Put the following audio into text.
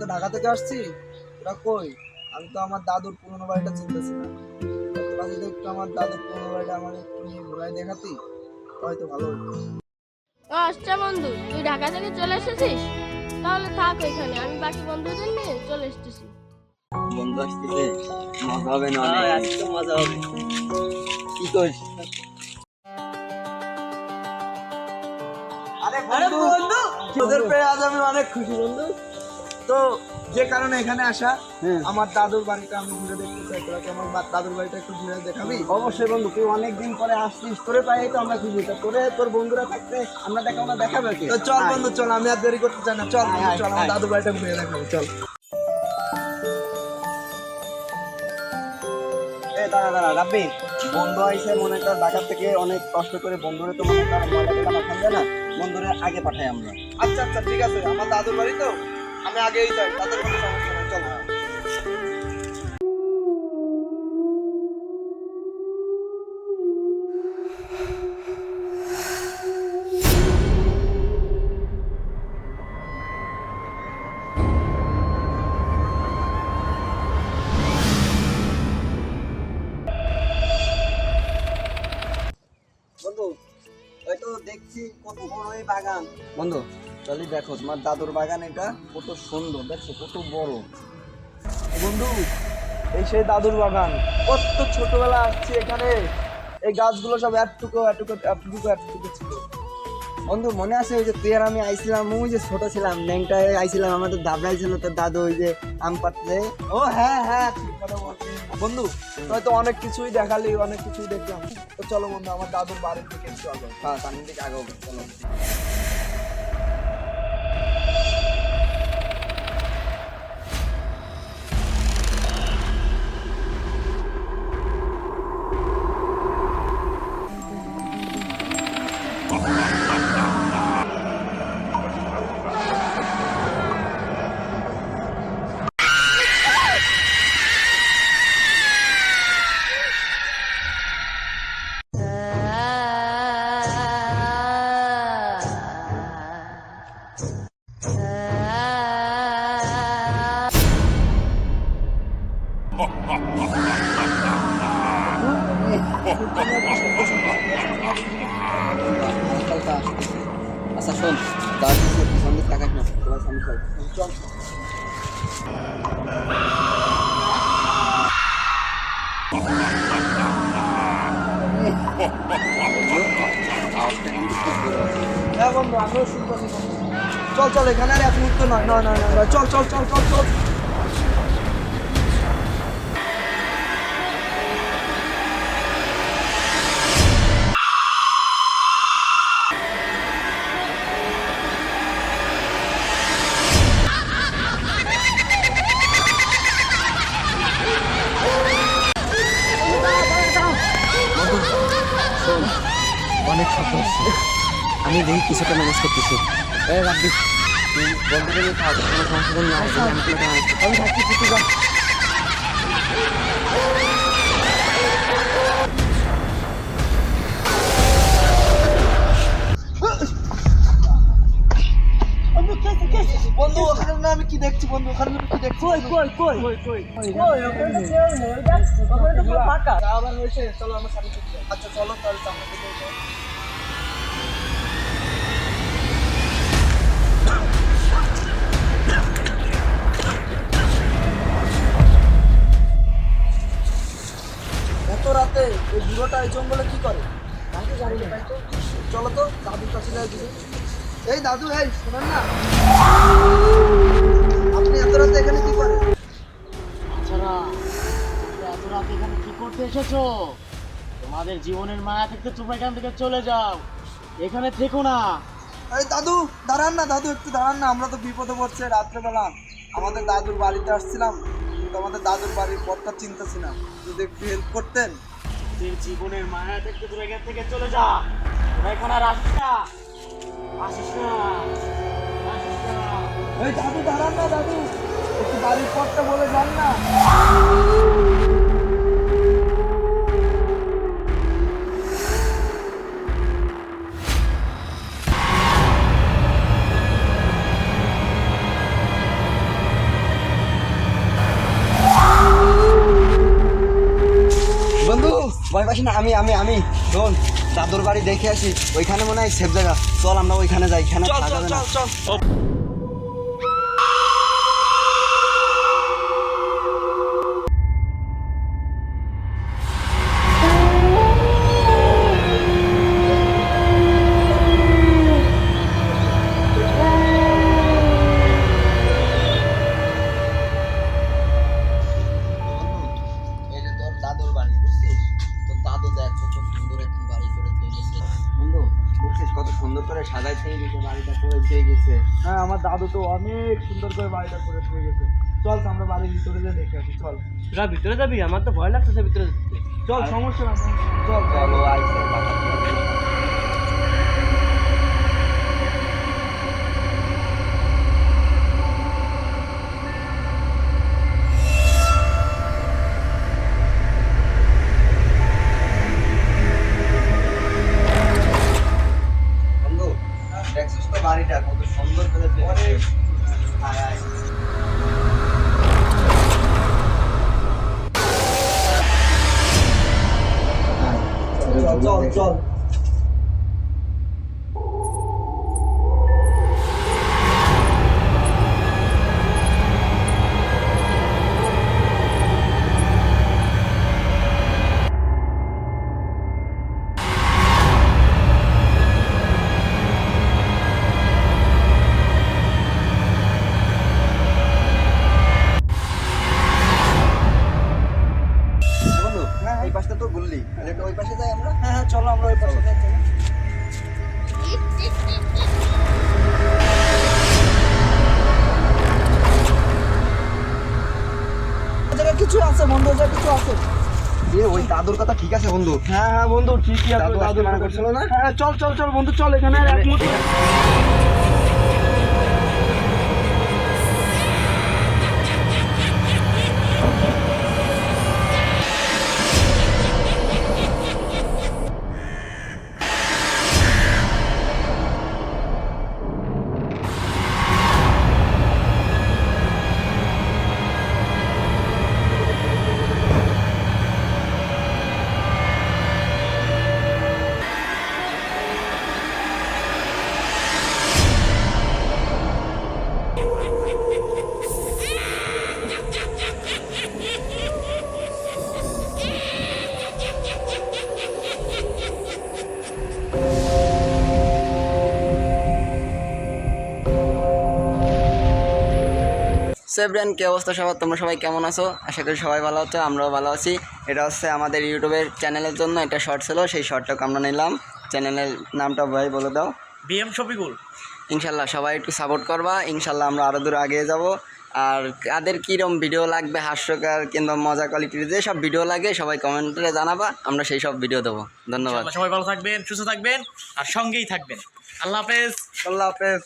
তো ঢাকা থেকে আসছি। তোরা কই? আমি তো আমার দাদুর পুরনো বাড়িটা চিনতেছি না। তোরা যদি একটু আমার দাদুর পুরনো বাড়িটা আমার একটু নিয়ে ঘুরাই দেখাতি হয়তো ভালো হতো। আচ্ছা বন্ধু তুই ঢাকা থেকে চলে এসেছিস? তাহলে থাক এখানে আমি বাকি বন্ধুদের নিয়ে চলে এসেছি। বন্ধু আসতেছে মজা হবে না অনেক? মজা হবে। কি করিস? আরে বন্ধু! তোদের পেয়ে আজ আমি অনেক খুশি বন্ধু। তো যে কারণে এখানে আসা। হ্যাঁ। আমার দাদুর বাড়িটা আমি ঘুরে দেখতে চাই। তোরা কি আমার দাদুর বাড়িটা একটু ঘুরে দেখাবি? অবশ্যই বন্ধু তুই অনেকদিন পরে আসছিস তোরে পাই তো আমরা খুশি। তা তোরে তোর বন্ধুরা থাকতে আমরা দেখা আমরা দেখাবে তো চল বন্ধু চল আমি আর দেরি করতে চাই না। চল চল আমার দাদুর বাড়িটা ঘুরে দেখাবো চল। দাঁড়া দাঁড়া রাব্বি। বন্ধু আইসে মনে কর ঢাকা থেকে অনেক কষ্ট করে বন্ধুরে তো মনে কর না? বন্ধুরে আগে পাঠাই আমরা। আচ্ছা আচ্ছা ঠিক আছে। আমার দাদুর বাড়ি তো। আমি আগেই যাই তাদের কোনো সমস্যা নেই চল। বন্ধু ওই তো দেখছি কত বড় এই বাগান। বন্ধু চলি, দেখো, তোমার দাদুর বাগান এটা কত সুন্দর, দেখছ, কত বড়। বন্ধু, এই সেই দাদুর বাগান, কত ছোটবেলা আসছি এখানে। এই গাছগুলো সব এতটুকু এতটুকু এতটুকু এতটুকু ছিল। বন্ধু, মনে আছে ওই যে তুই আর আমি আইছিলাম, ওই যে ছোট ছিলাম, ন্যাংটায় আইছিলাম, আমাদের দাবড়াই ছিল, তোর দাদু ওই যে আম পাততে ও হ্যাঁ হ্যাঁ বন্ধু হয়তো অনেক কিছুই দেখালি, অনেক কিছুই দেখলাম। তো চলো বন্ধু, আমার দাদুর বাড়ির দিকে চলো আগে হ্যাঁ সামনের দিকে আগে চলো। আচ্ছা শোন তার দিকে তাকাস না তোরা সামনে চল চল চল এখানে আর এক মুহূর্ত নয় নয় নয়। চল চল চল চল চল। আমি দেখি কিছুটা ম্যানেজ করতেছি এ রাখবি তুই বন্ধুকে থাক কোনো সমস্যা নেই আমি থাকছি যা বন্ধু ওখানে না কি দেখছি? বন্ধু ওখানে আমি কি দেখছি? কই কই কই? কই কই? কই ওখানে তো ওখানে তো পুরো ফাঁকা। আবার হয়েছে চলো আমার সামনে আচ্ছা চলো তাহলে সামনে রাতে এই এই জঙ্গলে কি করে? চলো তো দাদুর কাছে যাই এই দাদু এই শোনেন না। আপনি এত রাতে এখানে কি করেন? বাচ্চারা এত রাত এখানে কি করতে এসেছ? তোমাদের জীবনের মায়া থেকে তোমরা এখান থেকে চলে যাও। এখানে থেকো না। আরে দাদু দাঁড়ান না দাদু একটু দাঁড়ান না। আমরা তো বিপদে পড়ছে রাত্রেবেলা। আমাদের দাদুর বাড়িতে আসছিলাম। তো আমাদের দাদুর বাড়ির পথটা চিন্তা ছিলাম যদি একটু হেল্প করতেন। তোদের জীবনের মায়া থেকে তোমরা এখান থেকে চলে যা। তোরা এখন আর আসিস না। আসিস না। ওই দাদু, দাঁড়ান না দাদু। একটু বাড়ির পথটা বলে যান না। না আমি আমি আমি শোন দাদুর বাড়ি দেখে আসি। ওইখানে মনে হয় সেফ জায়গা। চল আমরা ওইখানে যাই এখানে চল চল চল চল। গেছে বাড়িটা করে দিয়ে গেছে। হ্যাঁ আমার দাদু তো অনেক সুন্দর করে বাড়িটা করে দিয়ে গেছে। চল তো আমরা বাড়ির ভিতরে যে দেখে আসি চল। তোরা ভিতরে যাবি? আমার তো ভয় লাগছে ভিতরে চল সমস্যা না চল। চলো আইসে তো বললি তাহলে ওই পাশে যাই আমরা? হ্যাঁ হ্যাঁ চলো আমরা ওই পাশে যাই চলো। কিছু আছে বন্ধু কিছু আছে। এ, ওই দাদুর কথা ঠিক আছে বন্ধু? হ্যাঁ হ্যাঁ বন্ধু ঠিকই আছে দাদু দাদু মানা করছিল না? হ্যাঁ চল চল চল বন্ধু চল এখানে এক সেভরেন কে অবস্থা সবার? তোমরা সবাই কেমন আছো? আশা করি সবাই ভালো আছো আমরাও ভালো আছি। এটা হচ্ছে আমাদের ইউটিউবের চ্যানেলের জন্য এটা শর্ট ছিল সেই শর্টটাকে আমরা নিলাম। চ্যানেলের নামটা ভাই বলে দাও। বিএম শফিকুল। ইনশাল্লাহ সবাই একটু সাপোর্ট করবা ইনশাল্লাহ আমরা আরও দূর এগিয়ে যাব। আর কাদের কীরকম ভিডিও লাগবে হাস্যকর কিংবা মজা কোয়ালিটির যে সব ভিডিও লাগে সবাই কমেন্টে জানাবা আমরা সেই সব ভিডিও দেবো। ধন্যবাদ। সবাই ভালো থাকবেন সুস্থ থাকবেন আর সঙ্গেই থাকবেন। আল্লাহ হাফেজ। আল্লাহ হাফেজ।